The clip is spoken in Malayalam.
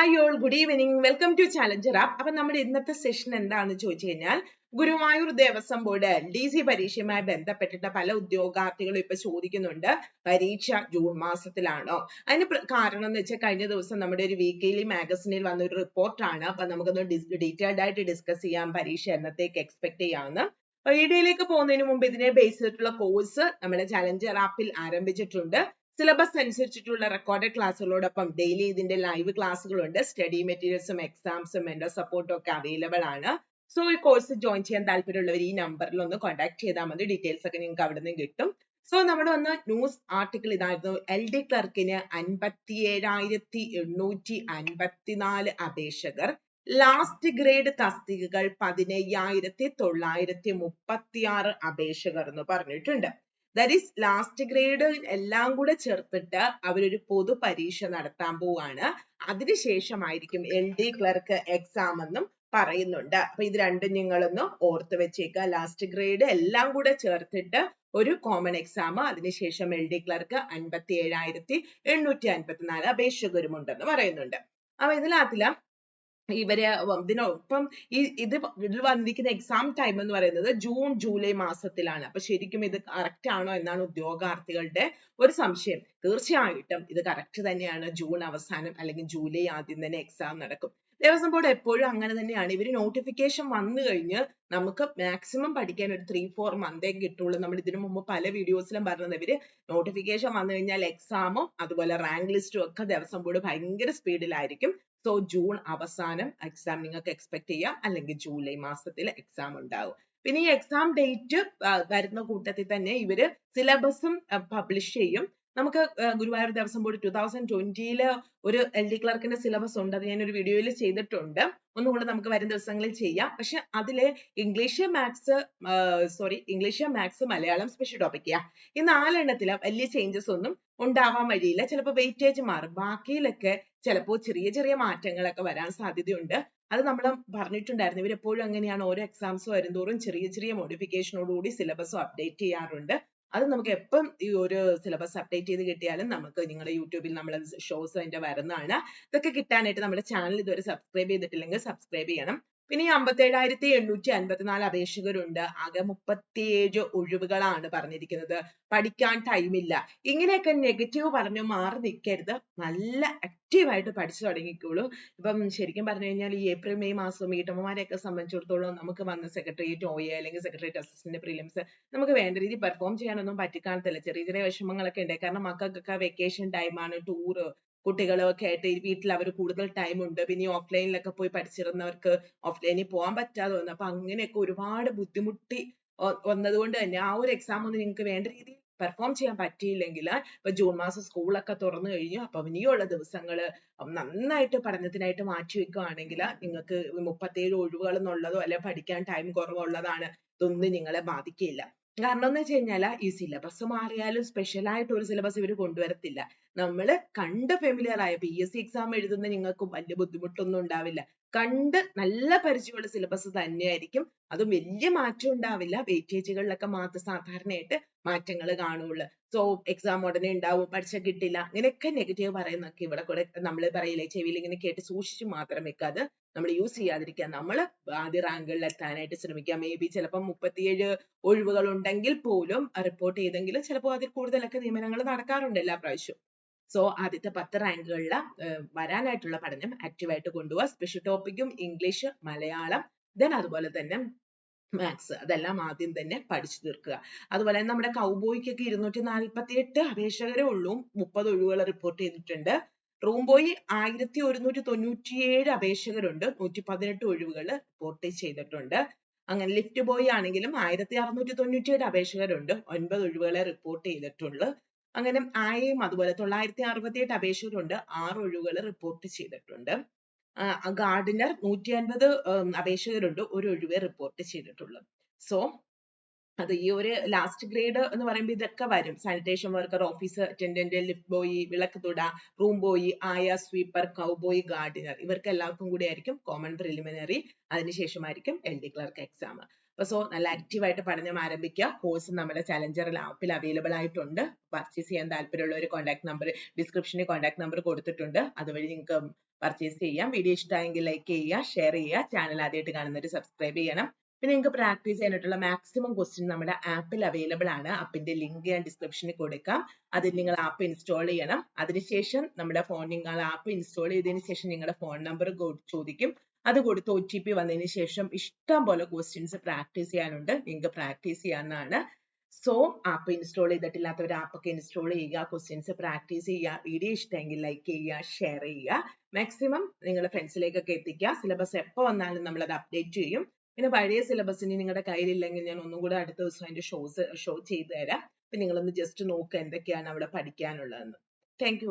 Hi all good evening welcome to Challenger app അപ്പൊ നമ്മുടെ ഇന്നത്തെ സെഷൻ എന്താണെന്ന് ചോദിച്ചു കഴിഞ്ഞാൽ Guruvayur Devaswom board D C പരീക്ഷയുമായി ബന്ധപ്പെട്ടിട്ട് പല ഉദ്യോഗാർത്ഥികളും ഇപ്പൊ ചോദിക്കുന്നുണ്ട്. പരീക്ഷ ജൂൺ മാസത്തിലാണോ? അതിന് കാരണം എന്ന് വെച്ചാൽ കഴിഞ്ഞ ദിവസം നമ്മുടെ ഒരു വീക്കിലി മാഗസിനിൽ വന്ന ഒരു റിപ്പോർട്ടാണ് അപ്പൊ നമുക്കൊന്ന് ഡീറ്റെയിൽഡ് ആയിട്ട് ഡിസ്കസ് ചെയ്യാം പരീക്ഷ എന്നത്തേക്ക് എക്സ്പെക്ട് ചെയ്യാമെന്ന് വീഡിയോയിലേക്ക് പോകുന്നതിന് മുമ്പ് ഇതിനെ ബേസ് ചെയ്തിട്ടുള്ള കോഴ്സ് നമ്മുടെ ചലഞ്ചർ ആപ്പിൽ ആരംഭിച്ചിട്ടുണ്ട്. സിലബസ് അനുസരിച്ചിട്ടുള്ള റെക്കോർഡഡ് ക്ലാസ്സുകളോടൊപ്പം ഡെയിലി ഇതിന്റെ ലൈവ് ക്ലാസ്സുകളുണ്ട്. സ്റ്റഡി മെറ്റീരിയൽസും എക്സാംസും മെന്റർ സപ്പോർട്ടും ഒക്കെ അവൈലബിൾ ആണ്. സോ ഈ കോഴ്സ് ജോയിൻ ചെയ്യാൻ താല്പര്യമുള്ളവർ ഈ നമ്പറിൽ ഒന്ന് കോൺടാക്ട് ചെയ്താൽ മതി. ഡീറ്റെയിൽസ് ഒക്കെ നിങ്ങൾക്ക് അവിടെ നിന്ന് കിട്ടും. സോ നമ്മുടെ വന്ന ന്യൂസ് ആർട്ടിക്കിൾ ഇതായിരുന്നു. എൽ ഡി ക്ലർക്കിന് അൻപത്തി ഏഴായിരത്തി എണ്ണൂറ്റി അൻപത്തിനാല് അപേക്ഷകർ. ലാസ്റ്റ് ഗ്രേഡ് തസ്തികകൾ പതിനയ്യായിരത്തി തൊള്ളായിരത്തി മുപ്പത്തി ആറ് അപേക്ഷകർ എന്ന് പറഞ്ഞിട്ടുണ്ട്. ദാറ്റ് ഈസ് ലാസ്റ്റ് ഗ്രേഡ് എല്ലാം കൂടെ ചേർത്തിട്ട് അവരൊരു പൊതു പരീക്ഷ നടത്താൻ പോവാണ്. അതിനുശേഷമായിരിക്കും എൽ ഡി ക്ലർക്ക് എക്സാം എന്നും പറയുന്നുണ്ട്. അപ്പൊ ഇത് രണ്ടും നിങ്ങളൊന്ന് ഓർത്ത് വെച്ചേക്കുക. ലാസ്റ്റ് ഗ്രേഡ് എല്ലാം കൂടെ ചേർത്തിട്ട് ഒരു കോമൺ എക്സാം അതിനുശേഷം എൽ ഡി ക്ലർക്ക് അൻപത്തി ഏഴായിരത്തി എണ്ണൂറ്റി അൻപത്തിനാല് അപേക്ഷകരുമുണ്ടെന്ന് പറയുന്നുണ്ട്. അപ്പൊ ഇതിനകത്തിൽ ഇവർ ഇതിനൊപ്പം ഈ ഇത് ഇതിൽ വന്നിരിക്കുന്ന എക്സാം ടൈം എന്ന് പറയുന്നത് ജൂൺ ജൂലൈ മാസത്തിലാണ്. അപ്പൊ ശരിക്കും ഇത് കറക്റ്റ് ആണോ എന്നാണ് ഉദ്യോഗാർത്ഥികളുടെ ഒരു സംശയം. തീർച്ചയായിട്ടും ഇത് കറക്റ്റ് തന്നെയാണ്. ജൂൺ അവസാനം അല്ലെങ്കിൽ ജൂലൈ ആദ്യം തന്നെ എക്സാം നടക്കും. ദേവസ്വം ബോർഡ് എപ്പോഴും അങ്ങനെ തന്നെയാണ്. ഇവർ നോട്ടിഫിക്കേഷൻ വന്നു കഴിഞ്ഞ് നമുക്ക് മാക്സിമം പഠിക്കാൻ ഒരു ത്രീ ഫോർ മന്തേ കിട്ടുള്ളൂ. നമ്മൾ ഇതിനു മുമ്പ് പല വീഡിയോസിലും പറഞ്ഞത് ഇവർ നോട്ടിഫിക്കേഷൻ വന്നു കഴിഞ്ഞാൽ എക്സാമും അതുപോലെ റാങ്ക് ലിസ്റ്റും ഒക്കെ ദേവസ്വം ബോർഡ് ഭയങ്കര സ്പീഡിലായിരിക്കും സോ ജൂൺ അവസാനം എക്സാം നിങ്ങൾക്ക് എക്സ്പെക്ട് ചെയ്യാം. അല്ലെങ്കിൽ ജൂലൈ മാസത്തിൽ എക്സാം ഉണ്ടാവും. പിന്നെ ഈ എക്സാം ഡേറ്റ് വരുന്ന കൂട്ടത്തിൽ തന്നെ ഇവർ സിലബസും പബ്ലിഷ് ചെയ്യും. നമുക്ക് Guruvayur Devaswom board two thousand ട്വന്റിയിൽ ഒരു എൽ ഡി ക്ലർക്കിന്റെ സിലബസ് ഉണ്ട്. അത് ഞാൻ ഒരു വീഡിയോയിൽ ചെയ്തിട്ടുണ്ട്. ഒന്നുകൂടെ നമുക്ക് വരും ദിവസങ്ങളിൽ ചെയ്യാം. പക്ഷെ അതിലെ English maths sorry English maths Malayalam special topic ഈ നാലെണ്ണത്തിൽ വലിയ ചേഞ്ചസ് ഒന്നും ഉണ്ടാവാൻ വഴിയില്ല. ചിലപ്പോൾ വെയിറ്റേജ് മാറും. ബാക്കിയിലൊക്കെ ചിലപ്പോൾ ചെറിയ ചെറിയ മാറ്റങ്ങളൊക്കെ വരാൻ സാധ്യതയുണ്ട്. അത് നമ്മൾ പറഞ്ഞിട്ടുണ്ടായിരുന്നു. ഇവരെപ്പോഴും അങ്ങനെയാണ്. ഓരോ എക്സാംസ് വരുന്തോറും ചെറിയ ചെറിയ മോഡിഫിക്കേഷനോടുകൂടി സിലബസ് അപ്ഡേറ്റ് ചെയ്യാറുണ്ട്. അത് നമുക്ക് എപ്പം ഈ ഒരു സിലബസ് അപ്ഡേറ്റ് ചെയ്ത് കിട്ടിയാലും നമുക്ക് നിങ്ങളുടെ യൂട്യൂബിൽ നമ്മൾ ഷോസ് അതിന്റെ വരുന്നതാണ്. ഇതൊക്കെ കിട്ടാനായിട്ട് നമ്മുടെ ചാനൽ ഇതുവരെ സബ്സ്ക്രൈബ് ചെയ്തിട്ടില്ലെങ്കിൽ സബ്സ്ക്രൈബ് ചെയ്യണം. പിന്നെ ഈ അമ്പത്തേഴായിരത്തി എണ്ണൂറ്റി അൻപത്തിനാല് അപേക്ഷകരുണ്ട്. ആകെ മുപ്പത്തിയേഴ് ഒഴിവുകളാണ് പറഞ്ഞിരിക്കുന്നത്. പഠിക്കാൻ ടൈമില്ല ഇങ്ങനെയൊക്കെ നെഗറ്റീവ് പറഞ്ഞു മാറി നിൽക്കരുത് നല്ല active ആയിട്ട് പഠിച്ചു തുടങ്ങിക്കോളൂ. ഇപ്പം ശരിക്കും പറഞ്ഞു കഴിഞ്ഞാൽ ഈ ഏപ്രിൽ മെയ് മാസം വീട്ടമ്മമാരെയൊക്കെ സംബന്ധിച്ചിടത്തോളം നമുക്ക് വന്ന സെക്രട്ടേറിയറ്റ് ഓയ അല്ലെങ്കിൽ സെക്രട്ടേറിയറ്റ് അസിസ്റ്റന്റ് പ്രിലിംസ് നമുക്ക് വേണ്ട രീതിയിൽ പെർഫോം ചെയ്യാനൊന്നും പറ്റിക്കാണത്തില്ല. ചെറിയ ചെറിയ വിഷമങ്ങളൊക്കെ ഉണ്ട് കാരണം മക്കൾക്കൊക്കെ വെക്കേഷൻ ടൈമാണ് കുട്ടികളൊക്കെ ആയിട്ട് വീട്ടിൽ അവർ കൂടുതൽ ടൈം ഉണ്ട്. പിന്നെ ഓഫ്ലൈനിലൊക്കെ പോയി പഠിച്ചിരുന്നവർക്ക് ഓഫ്ലൈനിൽ പോകാൻ പറ്റാതെ വന്നു. അപ്പൊ അങ്ങനെയൊക്കെ ഒരുപാട് ബുദ്ധിമുട്ടി വന്നതുകൊണ്ട് തന്നെ ആ ഒരു എക്സാം ഒന്നും നിങ്ങൾക്ക് വേണ്ട രീതിയിൽ പെർഫോം ചെയ്യാൻ പറ്റിയില്ലെങ്കിൽ ഇപ്പൊ ജൂൺ മാസം സ്കൂളൊക്കെ തുറന്നു കഴിഞ്ഞു. അപ്പൊ ഇനിയുള്ള ദിവസങ്ങൾ നന്നായിട്ട് പഠനത്തിനായിട്ട് മാറ്റി വെക്കുകയാണെങ്കിൽ നിങ്ങൾക്ക് മുപ്പത്തേഴ് ഒഴിവുകൾ എന്നുള്ളതോ അല്ലെ പഠിക്കാൻ ടൈം കുറവുള്ളതാണ് ഇതൊന്നും നിങ്ങളെ ബാധിക്കില്ല കാരണം എന്ന് വെച്ച് കഴിഞ്ഞാൽ ഈ സിലബസ് മാറിയാലും സ്പെഷ്യൽ ആയിട്ട് ഒരു സിലബസ് ഇവർ കൊണ്ടുവരത്തില്ല. നമ്മൾ കണ്ട് ഫെമിലിയർ ആയ പി എസ് സി എക്സാം എഴുതുന്ന നിങ്ങൾക്കും വലിയ ബുദ്ധിമുട്ടൊന്നും ഉണ്ടാവില്ല. കണ്ട് നല്ല പരിചയമുള്ള സിലബസ് തന്നെയായിരിക്കും. അതും വലിയ മാറ്റം ഉണ്ടാവില്ല. വെയിറ്റേജുകളിലൊക്കെ മാത്രം സാധാരണയായിട്ട് മാറ്റങ്ങൾ കാണുള്ളൂ. സോ എക്സാം ഉടനെ ഉണ്ടാവും പഠിച്ച കിട്ടില്ല അങ്ങനെയൊക്കെ നെഗറ്റീവ് പറയുന്നൊക്കെ ഇവിടെ കൂടെ നമ്മൾ പറയില്ലേ ചെവിയിൽ ഇങ്ങനെ കേട്ട് സൂക്ഷിച്ച് മാത്രം വെക്കാതെ നമ്മൾ യൂസ് ചെയ്യാതിരിക്കുക. നമ്മൾ ആദ്യ റാങ്കുകളിൽ എത്താനായിട്ട് ശ്രമിക്കുക. മേ ബി ചിലപ്പോൾ മുപ്പത്തിയേഴ് ഒഴിവുകൾ ഉണ്ടെങ്കിൽ പോലും റിപ്പോർട്ട് ചെയ്തെങ്കിലും ചിലപ്പോൾ അതിൽ കൂടുതലൊക്കെ നിയമനങ്ങൾ നടക്കാറുണ്ട് എല്ലാ പ്രാവശ്യവും. സോ ആദ്യത്തെ പത്ത് റാങ്കുകളിൽ വരാനായിട്ടുള്ള പഠനം ആക്റ്റീവായിട്ട് കൊണ്ടുപോവുക സ്പെഷ്യൽ ടോപ്പിക്കും ഇംഗ്ലീഷ് മലയാളം ദെൻ അതുപോലെ തന്നെ മാത്സ് അതെല്ലാം ആദ്യം തന്നെ പഠിച്ചു തീർക്കുക. അതുപോലെ നമ്മുടെ കൗബോയ്ക്കൊക്കെ ഇരുന്നൂറ്റി നാൽപ്പത്തി എട്ട് അപേക്ഷകരെ ഉള്ളൂ. മുപ്പത് ഒഴിവുകൾ റിപ്പോർട്ട് ചെയ്തിട്ടുണ്ട്. റൂം ബോയ് ആയിരത്തി ഒരുന്നൂറ്റി തൊണ്ണൂറ്റിയേഴ് അപേക്ഷകരുണ്ട്. നൂറ്റി പതിനെട്ട് ഒഴിവുകൾ റിപ്പോർട്ട് ചെയ്തിട്ടുണ്ട്. അങ്ങനെ ലിഫ്റ്റ് ബോയ് ആണെങ്കിലും ആയിരത്തി അറുന്നൂറ്റി തൊണ്ണൂറ്റിയേഴ് അപേക്ഷകരുണ്ട്. ഒൻപത് ഒഴിവുകളെ റിപ്പോർട്ട് ചെയ്തിട്ടുള്ളൂ. അങ്ങനെ ആയയും അതുപോലെ തൊള്ളായിരത്തി അറുപത്തി എട്ട് അപേക്ഷകരുണ്ട് ആറ് ഒഴിവുകൾ റിപ്പോർട്ട് ചെയ്തിട്ടുണ്ട്. ഗാർഡിനർ നൂറ്റി അൻപത് അപേക്ഷകരുണ്ട് ഒരു ഒഴിവേ റിപ്പോർട്ട് ചെയ്തിട്ടുള്ളൂ. സോ അത് ഈ ഒരു ലാസ്റ്റ് ഗ്രേഡ് എന്ന് പറയുമ്പോൾ ഇതൊക്കെ വരും. Sanitation worker office attendant lift boy വിളക്ക് തുട റൂം ബോയ് ആയ സ്വീപ്പർ കൗബോയ് ഗാർഡിനർ ഇവർക്ക് എല്ലാവർക്കും കൂടി ആയിരിക്കും കോമൺ പ്രിലിമിനറി അതിനുശേഷമായിരിക്കും എൽ ഡി ക്ലർക്ക് എക്സാം അപ്പൊ സോ നല്ല ആക്റ്റീവ് ആയിട്ട് പഠനം ആരംഭിക്കുക. കോഴ്സ് നമ്മുടെ ചലഞ്ചർ ആപ്പിൽ അവൈലബിൾ ആയിട്ടുണ്ട്. പർച്ചേസ് ചെയ്യാൻ താല്പര്യമുള്ള ഒരു കോൺടാക്ട് നമ്പർ ഡിസ്ക്രിപ്ഷനിൽ കോൺടാക്ട് നമ്പർ കൊടുത്തിട്ടുണ്ട്. അതുവഴി നിങ്ങൾക്ക് പർച്ചേസ് ചെയ്യാം. വീഡിയോ ഇഷ്ടമായെങ്കിൽ ലൈക്ക് ചെയ്യുക ഷെയർ ചെയ്യുക. ചാനൽ ആദ്യമായിട്ട് കാണുന്നവർ സബ്സ്ക്രൈബ് ചെയ്യണം. പിന്നെ നിങ്ങൾക്ക് പ്രാക്ടീസ് ചെയ്യാനായിട്ടുള്ള മാക്സിമം ക്വസ്റ്റ്യൻ നമ്മുടെ ആപ്പിൽ അവൈലബിൾ ആണ്. ആപ്പിന്റെ ലിങ്ക് ഞാൻ ഡിസ്ക്രിപ്ഷനിൽ കൊടുക്കാം. അതിൽ നിങ്ങൾ ആപ്പ് ഇൻസ്റ്റാൾ ചെയ്യണം. അതിനുശേഷം നമ്മുടെ ഫോൺ നിങ്ങൾ ആപ്പ് ഇൻസ്റ്റാൾ ചെയ്തതിന് ശേഷം നിങ്ങളുടെ ഫോൺ നമ്പർ ചോദിക്കും. അത് കൊടുത്ത് ഒ ടി പി വന്നതിന് ശേഷം ഇഷ്ടം പോലെ ക്വസ്റ്റ്യൻസ് പ്രാക്ടീസ് ചെയ്യാനുണ്ട്. നിങ്ങൾക്ക് പ്രാക്ടീസ് ചെയ്യാവുന്നതാണ്. സോ ആപ്പ് ഇൻസ്റ്റാൾ ചെയ്തിട്ടില്ലാത്തവർ ആപ്പ് ഒക്കെ ഇൻസ്റ്റാൾ ചെയ്യുക. ക്വസ്റ്റ്യൻസ് പ്രാക്ടീസ് ചെയ്യുക. വീഡിയോ ഇഷ്ടമെങ്കിൽ ലൈക്ക് ചെയ്യുക ഷെയർ ചെയ്യുക. മാക്സിമം നിങ്ങളുടെ ഫ്രണ്ട്സിലേക്കൊക്കെ എത്തിക്കുക. സിലബസ് എപ്പോൾ വന്നാലും നമ്മൾ അത് അപ്ഡേറ്റ് ചെയ്യും. പിന്നെ പഴയ സിലബസ് ഇനി നിങ്ങളുടെ കയ്യിലില്ലെങ്കിൽ ഞാൻ ഒന്നും കൂടെ അടുത്ത ദിവസം അതിന്റെ ഷോസ് ഷോ ചെയ്തു തരാം അപ്പൊ നിങ്ങളൊന്ന് ജസ്റ്റ് നോക്കുക എന്തൊക്കെയാണ് അവിടെ പഠിക്കാനുള്ളതെന്ന്. Thank you